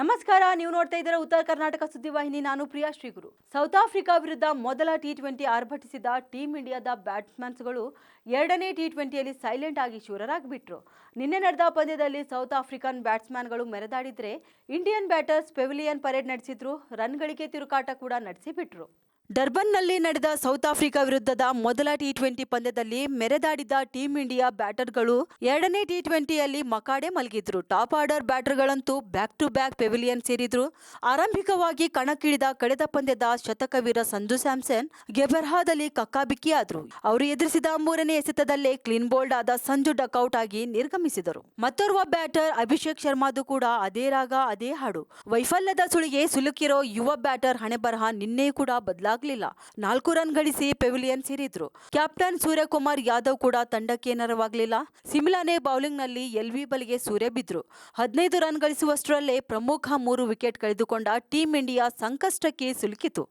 ನಮಸ್ಕಾರ, ನೀವು ನೋಡ್ತಾ ಇದ್ದೀರಾ ಉತ್ತರ ಕರ್ನಾಟಕ ಸುದ್ದಿವಾಹಿನಿ ನಾನು ಪ್ರಿಯಾ ಶ್ರೀಗುರು. ಸೌತ್ ಆಫ್ರಿಕಾ ವಿರುದ್ಧ ಮೊದಲ ಟಿ ಟ್ವೆಂಟಿ ಆರ್ಭಟಿಸಿದ ಟೀಂ ಇಂಡಿಯಾದ ಬ್ಯಾಟ್ಸ್ಮನ್ಸ್ಗಳು ಎರಡನೇ ಟಿ ಟ್ವೆಂಟಿಯಲ್ಲಿ ಸೈಲೆಂಟ್ ಆಗಿ ಶೂರರಾಗಿಬಿಟ್ರು. ನಿನ್ನೆ ನಡೆದ ಪಂದ್ಯದಲ್ಲಿ ಸೌತ್ ಆಫ್ರಿಕನ್ ಬ್ಯಾಟ್ಸ್ಮನ್ಗಳು ಮೆರೆದಾಡಿದ್ರೆ ಇಂಡಿಯನ್ ಬ್ಯಾಟರ್ಸ್ ಪೆವಿಲಿಯನ್ ಪರೇಡ್ ನಡೆಸಿದ್ರು ರನ್ಗಳಿಗೆ ತಿರುಕಾಟ ಕೂಡ ನಡೆಸಿಬಿಟ್ರು. ಡರ್ಬನ್ನಲ್ಲಿ ನಡೆದ ಸೌತ್ ಆಫ್ರಿಕಾ ವಿರುದ್ಧದ ಮೊದಲ ಟಿ ಟ್ವೆಂಟಿ ಪಂದ್ಯದಲ್ಲಿ ಮೆರೆದಾಡಿದ ಟೀಂ ಇಂಡಿಯಾ ಬ್ಯಾಟರ್ಗಳು ಎರಡನೇ ಟಿ ಟ್ವೆಂಟಿಯಲ್ಲಿ ಮಕಾಡೆ ಮಲಗಿದ್ರು. ಟಾಪ್ ಆರ್ಡರ್ ಬ್ಯಾಟರ್ಗಳಂತೂ ಬ್ಯಾಕ್ ಟು ಬ್ಯಾಕ್ ಪೆವಿಲಿಯನ್ ಸೇರಿದ್ರು. ಆರಂಭಿಕವಾಗಿ ಕಣಕ್ಕಿಳಿದ ಕಳೆದ ಪಂದ್ಯದ ಶತಕವೀರ ಸಂಜು ಸ್ಯಾಮ್ಸನ್ ಗೆಬರ್ಹಾದಲ್ಲಿ ಕಕ್ಕಾಬಿಕ್ಕಿಯಾದ್ರು. ಅವರು ಎದುರಿಸಿದ ಮೂರನೇ ಎಸೆತದಲ್ಲೇ ಕ್ಲೀನ್ ಬೋಲ್ಡ್ ಆದ ಸಂಜು ಡಕೌಟ್ ಆಗಿ ನಿರ್ಗಮಿಸಿದರು. ಮತ್ತೋರ್ವ ಬ್ಯಾಟರ್ ಅಭಿಷೇಕ್ ಶರ್ಮಾದು ಕೂಡ ಅದೇ ರಾಗ, ಅದೇ ಹಾಡು. ವೈಫಲ್ಯದ ಸುಳಿಗೆ ಸಿಲುಕಿರೋ ಯುವ ಬ್ಯಾಟರ್ ಹಣೆಬರಹ ನಿನ್ನೆ ಕೂಡ ಬದಲಾಗ್ಲಿಲ್ಲ ನಾಲ್ಕು ರನ್ ಗಳಿಸಿ ಪೆವಿಲಿಯನ್ ಸೇರಿದ್ರು. ಕ್ಯಾಪ್ಟನ್ ಸೂರ್ಯಕುಮಾರ್ ಯಾದವ್ ಕೂಡ ತಂಡಕ್ಕೆ ಬೌಲಿಂಗ್ನಲ್ಲಿ ಬೌಲಿಂಗ್ನಲ್ಲಿ ಎಲ್ವಿ ಬಲಿಗೆ ಸೂರ್ಯ ಬಿದ್ರು. ಹದಿನೈದು ರನ್ ಗಳಿಸುವಷ್ಟರಲ್ಲೇ ಪ್ರಮುಖ ಮೂರು ವಿಕೆಟ್ ಕಳೆದುಕೊಂಡ ಟೀಂ ಇಂಡಿಯಾ ಸಂಕಷ್ಟಕ್ಕೆ ಸಿಲುಕಿತು.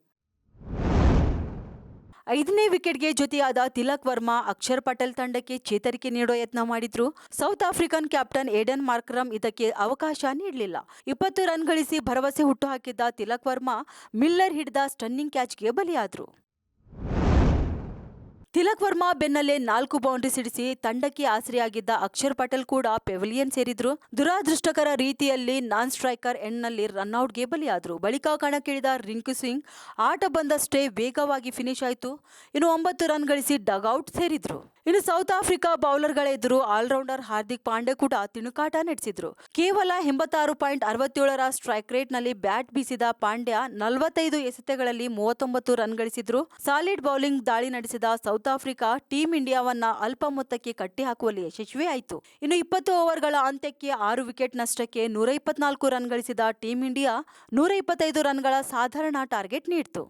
ಐದನೇ ವಿಕೆಟ್ಗೆ ಜೊತೆಯಾದ ತಿಲಕ್ ವರ್ಮಾ ಅಕ್ಷರ್ ಪಟೇಲ್ ತಂಡಕ್ಕೆ ಚೇತರಿಕೆ ನೀಡೋ ಯತ್ನ ಮಾಡಿದ್ರು. South African captain Aiden Markram ಇದಕ್ಕೆ ಅವಕಾಶ ನೀಡಲಿಲ್ಲ. ಇಪ್ಪತ್ತು ರನ್ ಗಳಿಸಿ ಭರವಸೆ ಹುಟ್ಟುಹಾಕಿದ್ದ ತಿಲಕ್ ವರ್ಮಾ ಮಿಲ್ಲರ್ ಹಿಡಿದ ಸ್ಟನ್ನಿಂಗ್ ಕ್ಯಾಚ್ಗೆ ಬಲಿಯಾದ್ರು. ತಿಲಕ್ ವರ್ಮಾ ಬೆನ್ನಲ್ಲೇ ನಾಲ್ಕು ಬೌಂಡ್ರಿ ಸಿಡಿಸಿ ತಂಡಕ್ಕೆ ಆಸರೆಯಾಗಿದ್ದ ಅಕ್ಷರ್ ಪಟೇಲ್ ಕೂಡ ಪೆವಿಲಿಯನ್ ಸೇರಿದ್ರು. ದುರಾದೃಷ್ಟಕರ ರೀತಿಯಲ್ಲಿ ನಾನ್ ಸ್ಟ್ರೈಕರ್ ಎಂಡ್ನಲ್ಲಿ ರನ್ಔಟ್ಗೆ ಬಲಿಯಾದ್ರು. ಬಳಿಕ ಕಣಕ್ಕಿಳಿದ ರಿಂಕು ಸಿಂಗ್ ಆಟ ಬಂದಷ್ಟೇ ವೇಗವಾಗಿ ಫಿನಿಶ್ ಆಯಿತು. ಇನ್ನು ಒಂಬತ್ತು ರನ್ ಗಳಿಸಿ ಡಗ್ಔಟ್ ಸೇರಿದ್ರು. ಇನ್ನು ಸೌತ್ ಆಫ್ರಿಕಾ ಬೌಲರ್ಗಳ ಎದುರು ಆಲ್ರೌಂಡರ್ ಹಾರ್ದಿಕ್ ಪಾಂಡೆ ಕೂಡ ತಿಣುಕಾಟ ನಡೆಸಿದ್ರು. ಕೇವಲ ಎಂಬತ್ತಾರು ಪಾಯಿಂಟ್ ಅರವತ್ತೇಳರ ಸ್ಟ್ರೈಕ್ ರೇಟ್ನಲ್ಲಿ ಬ್ಯಾಟ್ ಬೀಸಿದ ಪಾಂಡ್ಯ ನಲವತ್ತೈದು ಎಸೆತಗಳಲ್ಲಿ ಮೂವತ್ತೊಂಬತ್ತು ರನ್ ಗಳಿಸಿದ್ರು. ಸಾಲಿಡ್ ಬೌಲಿಂಗ್ ದಾಳಿ ನಡೆಸಿದ ಸೌತ್ ಆಫ್ರಿಕಾ ಟೀಂ ಇಂಡಿಯಾವನ್ನ ಅಲ್ಪ ಮೊತ್ತಕ್ಕೆ ಕಟ್ಟಿಹಾಕುವಲ್ಲಿ ಯಶಸ್ವಿಯಾಯಿತು ಇನ್ನು ಇಪ್ಪತ್ತು ಓವರ್ಗಳ ಅಂತ್ಯಕ್ಕೆ ಆರು ವಿಕೆಟ್ ನಷ್ಟಕ್ಕೆ ನೂರ ಇಪ್ಪತ್ನಾಲ್ಕು ರನ್ ಗಳಿಸಿದ ಟೀಂ ಇಂಡಿಯಾ ನೂರ ಇಪ್ಪತ್ತೈದು ರನ್ಗಳ ಸಾಧಾರಣ ಟಾರ್ಗೆಟ್ ನೀಡಿತು.